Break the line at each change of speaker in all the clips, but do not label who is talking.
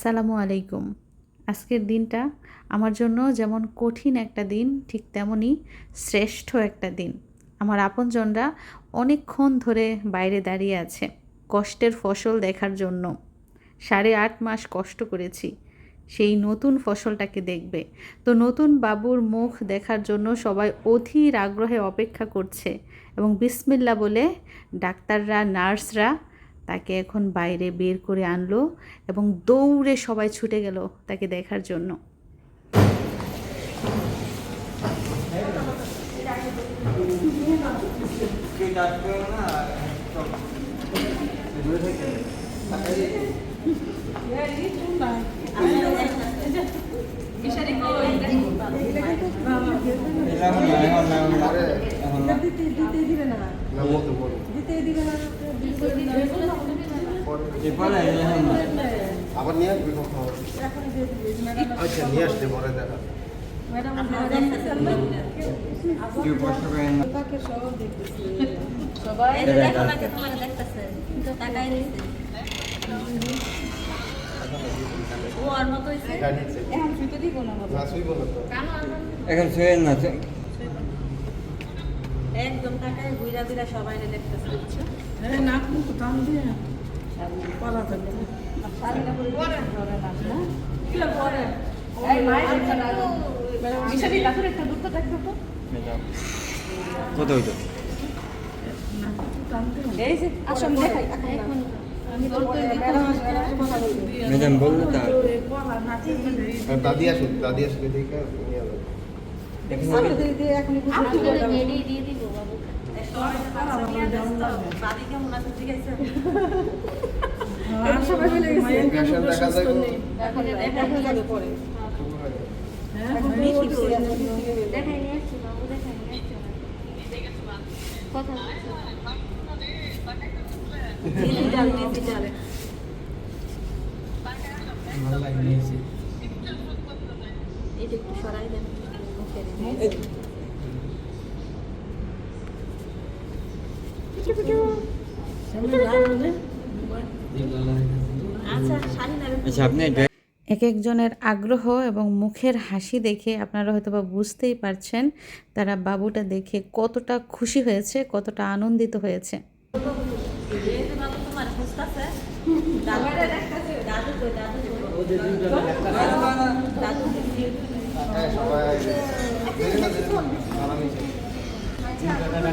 আসসালামু আলাইকুম। আজকের দিনটা আমার জন্য যেমন কঠিন একটা দিন, ঠিক তেমনই শ্রেষ্ঠ একটা দিন। আমার আপনজনরা অনেকক্ষণ ধরে বাইরে দাঁড়িয়ে আছে কষ্টের ফসল দেখার জন্য। সাড়ে আট মাস কষ্ট করেছি, সেই নতুন ফসলটাকে দেখবে। তো নতুন বাবুর মুখ দেখার জন্য সবাই অধীর আগ্রহে অপেক্ষা করছে এবং বিসমিল্লা বলে ডাক্তাররা, নার্সরা তাকে এখন বাইরে বের করে আনলো এবং দৌড়ে সবাই ছুটে গেল তাকে দেখার জন্য।
দিতে দিবে না। দিতে দিবে না।
আবার নিয়ে আসবি কখন?
এখন দিয়ে
আচ্ছা নিয়ে পরে দেখা।
না
না।
সবাই
না দেখতেছে
নিচ্ছে
এখন না
না
শুয়ে না
একদম তাকাই ঘুরা ঘুরা সবাই দেখতেছে।
নাক দিয়ে।
কত হইতো
ম্যাডাম
বলল তা
দাদি আসুক দাদি আসলে দেখে
দিয়ে
দিব বাবু। কেমন আছে? ঠিক আছে।
ভালো
একটু সরাই দেন মুখের
সামনে যাবে
আচ্ছা শাড়ি নেবেন
আচ্ছা আপনি
এক একজনের আগ্রহ এবং মুখের হাসি দেখে আপনারা হয়তো বা বুঝতেই পারছেন তারা বাবুটা দেখে কতটা খুশি হয়েছে কতটা আনন্দিত হয়েছে।
এই যে বাবু তোমার খুঁজতেছে দাদু দাদু কই দাদু কই দাদু
হ্যাঁ সবাই দেখে না দেখে না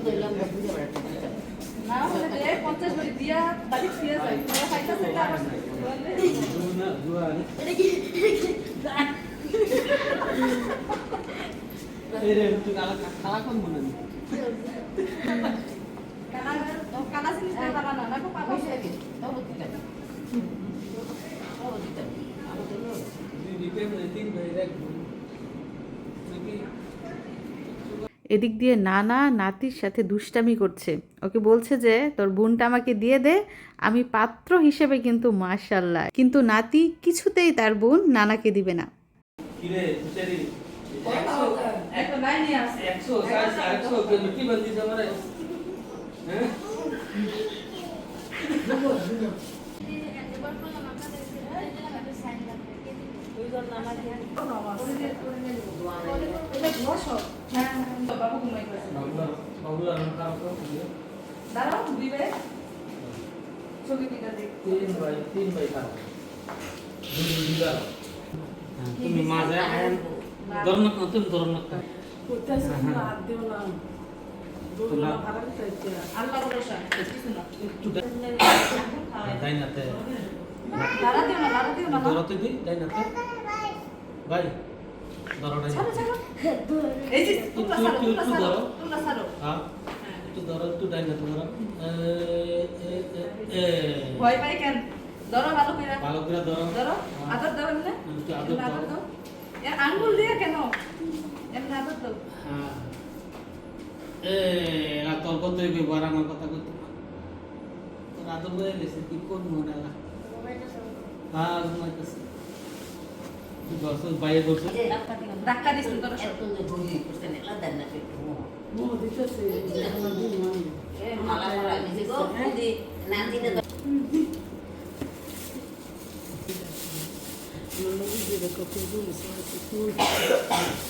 সালাম নিচ্ছে
না হলে দে 50 করে দিয়া বাড়ি ফিরে যাই তোরা খাইতেছে না কানা কানা সিস্টেম বানানো না কো পাবো সেদিন
এদিক দিয়ে নানা নাতির সাথে দুষ্টামি করছে। ওকে বলছে যে তোর বোনটা আমাকে দিয়ে দে আমি পাত্র হিসেবে কিন্তু মাশাল্লাহ কিন্তু নাতি কিছুতেই তার বোন নানাকে দিবে না।
কিরে তুষারি
একটা লাইন নিয়ে আসে
একশো সাড়ে একশো লুটি বন্দি তোমার হ্যাঁ
দুইজন নামাজ
এটা বসো হ্যাঁ বাবু ঘুমাই গেছে
বাবুলা কাম করো
দাঁড়াও দুই ভাই ছবি দিটা দেখ
তিন বাই তিন বাই খারাপ তুমি মাঝে আয়ন ধরন না তুমি ধরন না
কোথায় হাত দিও না আল্লাহ ভরসা কিছু না
একটু তাই না তে
না দাঁড়া দিও না
ধরতে দি তাই না তে ভাই ধরো
ছাড়ো ছাড়ো। এই যে তোমরা ছাড়ো তোমরা
একটু
তোমরা ছাড়ো।
হ্যাঁ একটু ধরো একটু ডাইনে তো ধরো এ, এ, এ, এ।
ভয় পাই কেন? ধরো ভালো করে।
ভালো করে ধরো।
ধরো আদর দাও এমনি
একটু আদর দাও।
দাও। এ আঙ্গুল দিয়ে কেন? এমনি আদর দাও।
হ্যাঁ। এ না তোর হইবে আর আমার কথা কইতে তোর আদর হয়ে গেছে কি করব মনে না হ্যাঁ ঘুমাইতেছে। কি করছ বাইরে করছ
ধাক্কা দিস ধরো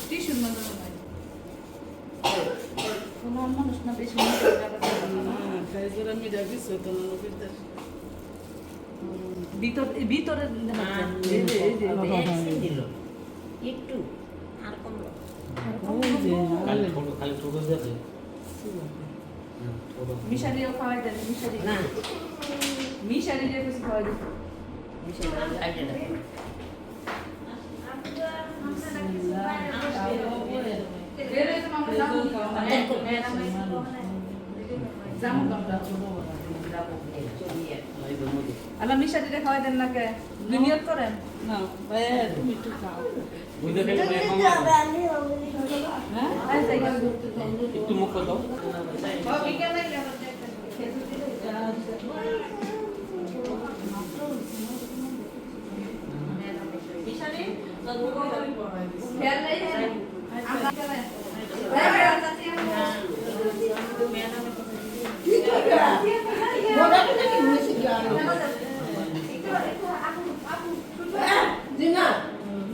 টিস্যুর মধ্যে নয় কোনো মানুষ না বেশি ভিতর ভিতরে
একটু আর কমলো।
খালি ছোট
খাওয়াই দেন মিশারি।
না।
মিশারি যে কিছু খাওয়াই দিন। বের আল্লাহ মিশারিরে খাওয়াই দেন না কে নিয়ত করেন?
না তুমি একটু খাও।
হ্যাঁ?
একটু মুখ দাও
খেয়াল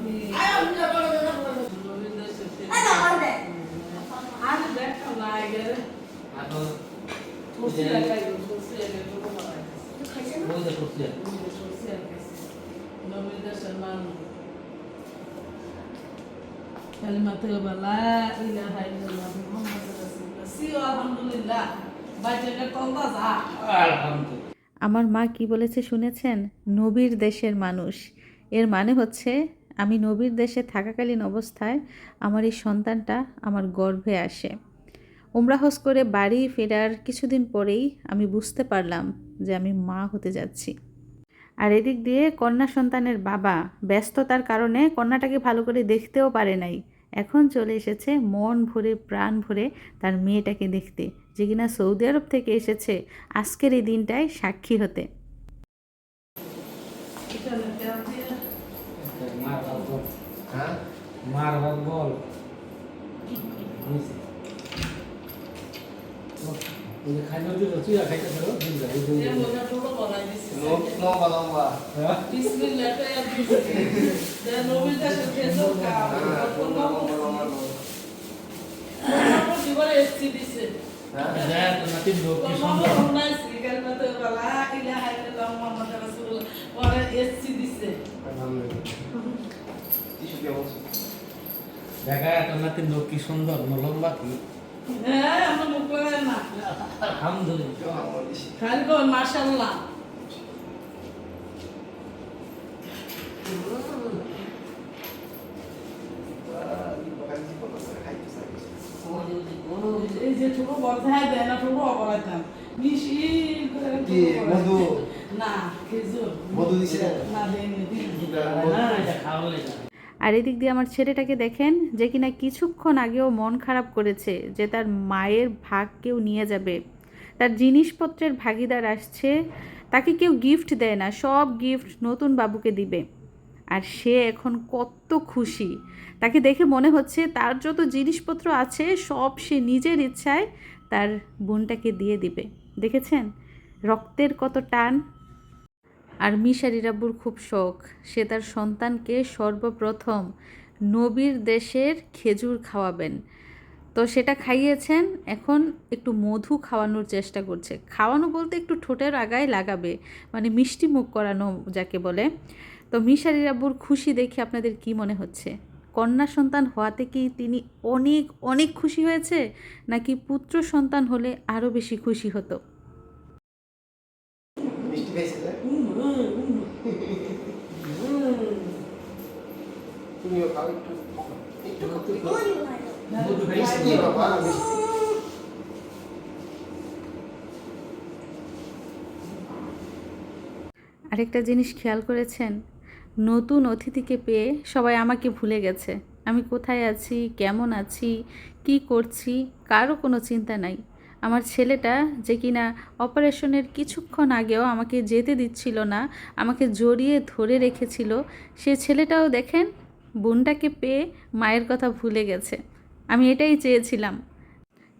নেই আমরা করেন হ্যাঁ চাচি
আর দেখা লাগে
এখন
খুশি লাগাই খুশি
আমার মা কি বলেছে শুনেছেন? নবীর দেশের মানুষ। এর মানে হচ্ছে, আমি নবীর দেশে থাকাকালীন অবস্থায় আমার এই সন্তানটা আমার গর্ভে আসে। উমরা করে বাড়ি ফেরার কিছুদিন পরেই আমি বুঝতে পারলাম যে আমি মা হতে যাচ্ছি। আর এদিক দিয়ে কন্যা সন্তানের বাবা ব্যস্ততার কারণে কন্যাটাকে ভালো করে দেখতেও পারে নাই। এখন চলে এসেছে মন ভরে, প্রাণ ভরে তার মেয়েটাকে দেখতে, যে কিনা সৌদি আরব থেকে এসেছে। আজকের এই দিনটায় সাক্ষী হতে।
বল
হ্যাঁ
খাইতে
লম্বা লম্বা
বিসমিল্লাহ টায়া দিছি দে নবীর দেশের খেজুর খাও কোন
লম্বা লম্বা লম্বা
নম্বর দিবারে এসছি দিছে
হ্যাঁ
দেখ তো নাতি লোক কি সুন্দর
নম্বর উনাইছি কালিমাতে বালা ইলাহা ইল্লাল্লাহ মুহাম্মাদুর রাসূলুল্লাহ পরে এসছি দিছে
আলহামদুলিল্লাহ
দেখা তো নাতি লোক কি সুন্দর লম্বা কি
হ্যাঁ আমরা মুখ না।
আলহামদুলিল্লাহ।
খালি মাশাআল্লাহ এই যে ছোট বর্ধায় দেয় না ছোট অপরাইতাম মিশির করে
কি, মধু?
না খেজুর
মধু দিছে?
না দেয়নি দিইনি।
না এটা খাওয়ালে না
আর এদিক দিয়ে আমার ছেলেটাকে দেখেন যে কিনা কিছুক্ষণ আগেও মন খারাপ করেছে যে তার মায়ের ভাগ কেউ নিয়ে যাবে। তার জিনিসপত্রের ভাগিদার আসছে তাকে কেউ গিফট দেয় না সব গিফট নতুন বাবুকে দিবে। আর সে এখন কত খুশি। তাকে দেখে মনে হচ্ছে তার যত জিনিসপত্র আছে, সব সে নিজের ইচ্ছায় তার বোনটাকে দিয়ে দিবে। দেখেছেন? রক্তের কত টান। আর মিশারি রাব্বুর খুব শখ। সে তার সন্তানকে সর্বপ্রথম নবীর দেশের খেজুর খাওয়াবেন। তো সেটা খাইয়েছেন, এখন একটু মধু খাওয়ানোর চেষ্টা করছে। খাওয়ানো বলতে একটু ঠোঁটের আগায় লাগাবে মানে মিষ্টি মুখ করানো যাকে বলে। তো মিশারি রাব্বুর খুশি দেখে আপনাদের কি মনে হচ্ছে? কন্যা সন্তান হওয়াতে কি তিনি অনেক অনেক খুশি হয়েছে? নাকি পুত্র সন্তান হলে আরও বেশি খুশি হতো? আরেকটা জিনিস খেয়াল করেছেন নতুন অতিথিকে পেয়ে সবাই আমাকে ভুলে গেছে। আমি কোথায় আছি? কেমন আছি? কি করছি? কারও কোনো চিন্তা নাই। আমার ছেলেটা যে কিনা অপারেশনের কিছুক্ষণ আগেও আমাকে যেতে দিচ্ছিল না, আমাকে জড়িয়ে ধরে রেখেছিল, সে ছেলেটাও দেখেন, বোনটাকে পেয়ে মায়ের কথা ভুলে গেছে। আমি এটাই চেয়েছিলাম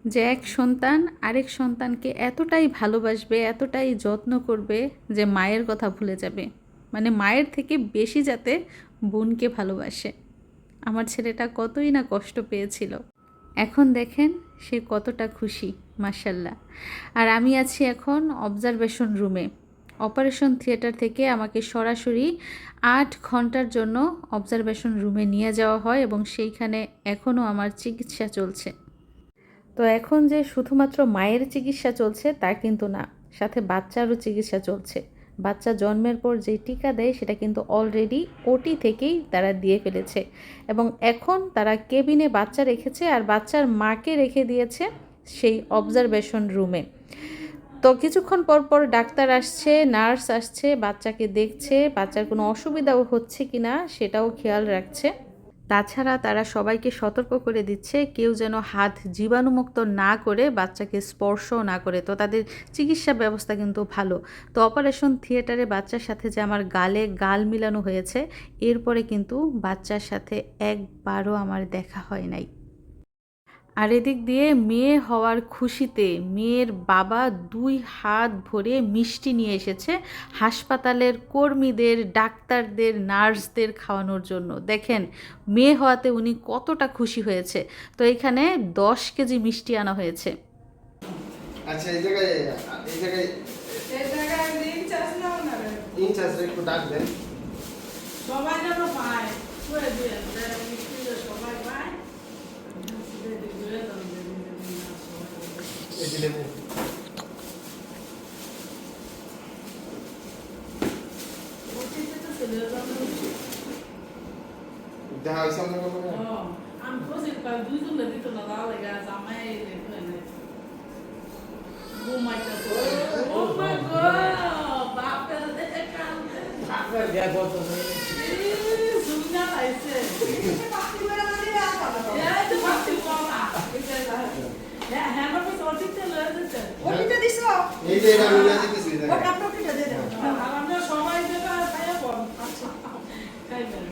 যে এক সন্তান আরেক সন্তানকে এতটাই ভালোবাসবে, এতটাই যত্ন করবে যে মায়ের কথা ভুলে যাবে। মায়ের থেকে বেশি যাতে বোনকে ভালোবাসে। আমার ছেলেটা কতই না কষ্ট পেয়েছিল। এখন দেখেন সে কতটা খুশি মার্শাল্লাহ আর আমি আছি এখন অবজারভেশন রুমে অপারেশন থিয়েটার থেকে আমাকে সরাসরি আট ঘণ্টার জন্য অবজারভেশন রুমে নিয়ে যাওয়া হয় এবং সেইখানে এখনও আমার চিকিৎসা চলছে। তো এখন যে শুধুমাত্র মায়ের চিকিৎসা চলছে তা কিন্তু না, সাথে বাচ্চারও চিকিৎসা চলছে। বাচ্চা জন্মের পর যে টিকা দেয়, সেটা কিন্তু অলরেডি ওটি থেকেই তারা দিয়ে ফেলেছে। এবং এখন তারা কেবিনে বাচ্চা রেখেছে আর বাচ্চার মাকে রেখে দিয়েছে সেই অবজারভেশন রুমে তো কিছুক্ষণ পর পর ডাক্তার আসছে, নার্স আসছে, বাচ্চাকে দেখছে, বাচ্চার কোনো অসুবিধাও হচ্ছে কি না সেটাও খেয়াল রাখছে। তাছাড়া তারা সবাইকে সতর্ক করে দিচ্ছে, কেউ যেন হাত জীবাণুমুক্ত না করে বাচ্চাকে স্পর্শ না করে। তো তাদের চিকিৎসা ব্যবস্থা কিন্তু ভালো। তো অপারেশন থিয়েটারে বাচ্চার সাথে যে আমার গালে গাল মিলানো হয়েছে, এরপরে কিন্তু বাচ্চার সাথে একবারও আমার দেখা হয় নাই। আর এদিক দিয়ে মেয়ে হওয়ার খুশিতে মেয়ের বাবা দুই হাত ভরে মিষ্টি নিয়ে এসেছে হাসপাতালের কর্মীদের ডাক্তারদের নার্সদের খাওয়ানোর জন্য। দেখেন মেয়ে হওয়াতে উনি কতটা খুশি হয়েছে। তো এখানে দশ কেজি মিষ্টি আনা হয়েছে।
আচ্ছা এই জায়গায় এই জায়গায়
এই জায়গায় না।
ইনচার্জ একটু ডাক দেন।
সবাই যেন পায় করে দিয়ে মিষ্টি যে সবাই পায় দিয়ে দিয়ে দাম দিয়ে দিয়ে না সবাই
এই যে লেবু দেখা হয়েছে আপনার ব্যাপারে?
আমি খুশি পাই দুইজন দিত না দাও লেগে আছে আমায় দেখো
কত
সুবিধা পাইছে হ্যাঁ হ্যাঁ বাবা সঠিকটা লয়ে দিতে
এই যে এটা আমি নিয়ে যেতেছি এই জায়গায়।
আর আমরা সবাই যেটা খাইয়া বল। খাইবেন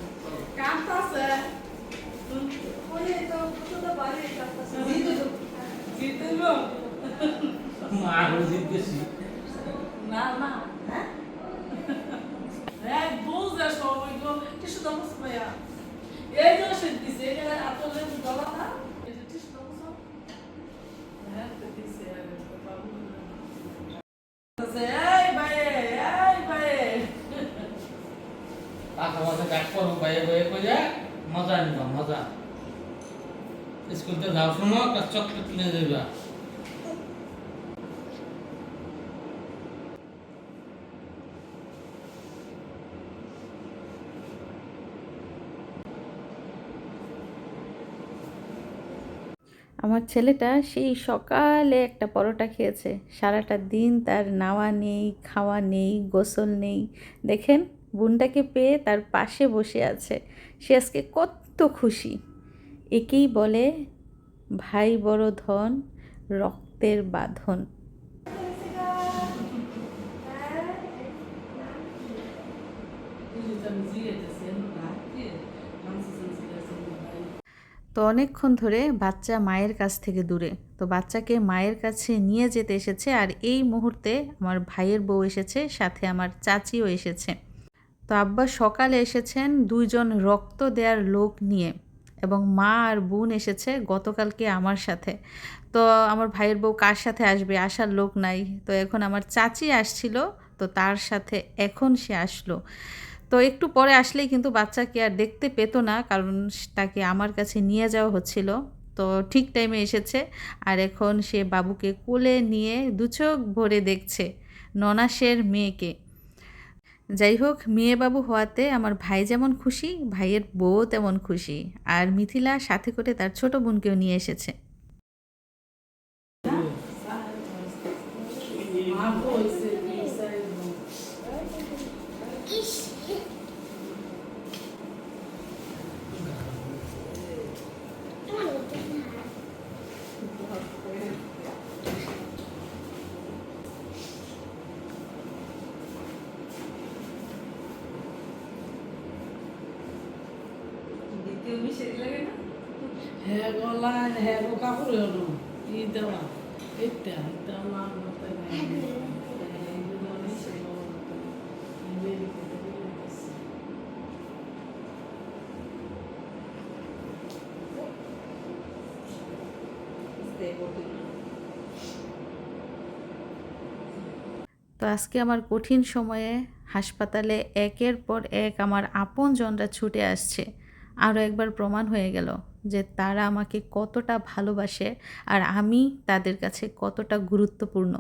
কাঁদতাছে। জিতে গো
মা আরও জিজ্ঞেসি
না না হ্যাঁ? এই বুঝে সবাই গো টিসু দামস ভাইয়া। এই যে সে দিছে এই যে আতলে গলা। না এই যে টিসু দামস হ্যাঁ তো দিছে বাবু এই ভাই এই ভাই
পাখা মাথা কাট করব বাইরে বাইরে করে মজা নিবা মজা স্কুলতে যাও সময় একটা চকলেট নিয়ে যাবা
আমার ছেলেটা সেই সকালে একটা পরোটা খেয়েছে। সারাটা দিন তার নাওয়া নেই, খাওয়া নেই, গোসল নেই। দেখেন, বোনটাকে পেয়ে তার পাশে বসে আছে। সে আজকে কত খুশি। একেই বলে ভাই বড় ধন, রক্তের বাঁধন। তো অনেকক্ষণ ধরে বাচ্চা মায়ের কাছ থেকে দূরে। তো বাচ্চাকে মায়ের কাছে নিয়ে যেতে এসেছে আর এই মুহূর্তে আমার ভাইয়ের বউ এসেছে, সাথে আমার চাচিও এসেছে। তো আব্বা সকালে এসেছেন দুইজন রক্ত দেওয়ার লোক নিয়ে। এবং মা আর বোন এসেছে গতকালকে আমার সাথে। তো আমার ভাইয়ের বউ কার সাথে আসবে? আসার লোক নাই। তো এখন আমার চাচি আসছিল, তো তার সাথে এখন সে আসলো। তো একটু পরে আসলেই কিন্তু বাচ্চাকে আর দেখতে পেতো না, কারণ তাকে আমার কাছে নিয়ে যাওয়া হচ্ছিল। তো ঠিক টাইমে এসেছে আর এখন সে বাবুকে কোলে নিয়ে দু চোখ ভরে দেখছে ননাসের মেয়েকে। যাই হোক মেয়েবাবু হওয়াতে আমার ভাই যেমন খুশি, ভাইয়ের বউ তেমন খুশি। আর মিথিলা সাথে করে তার ছোট বোনকেও নিয়ে এসেছে
মা কইছে কি সাইজ হ্যাঁ গলা হ্যাঁ গো কাপড় হলো ই দেওয়া এটা এটা আমার মতো
তো আজকে আমার কঠিন সময়ে হাসপাতালে একের পর এক আমার আপনজনরা ছুটে আসছে। আরও একবার প্রমাণ হয়ে গেল যে তারা আমাকে কতটা ভালোবাসে আর আমি তাদের কাছে কতটা গুরুত্বপূর্ণ।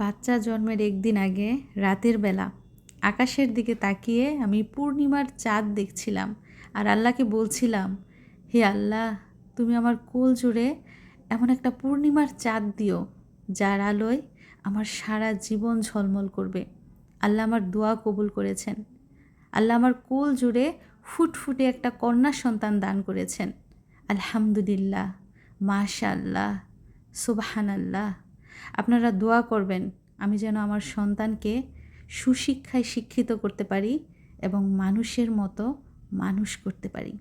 বাচ্চা জন্মের একদিন আগে, রাতের বেলা, আকাশের দিকে তাকিয়ে আমি পূর্ণিমার চাঁদ দেখছিলাম আর আল্লাহকে বলছিলাম, হে আল্লাহ, তুমি আমার কোল জুড়ে এমন একটা পূর্ণিমার চাঁদ দিও, যার আলোয় আমার সারা জীবন ঝলমল করবে। আল্লাহ আমার দোয়া কবুল করেছেন। আল্লাহ আমার কোল জুড়ে ফুটফুটে একটা কন্যা সন্তান দান করেছেন। আলহামদুলিল্লাহ মাশাল্লাহ সুবাহান আল্লাহ আপনারা দোয়া করবেন, আমি যেন আমার সন্তানকে সুশিক্ষায় শিক্ষিত করতে পারি এবং মানুষের মতো মানুষ করতে পারি।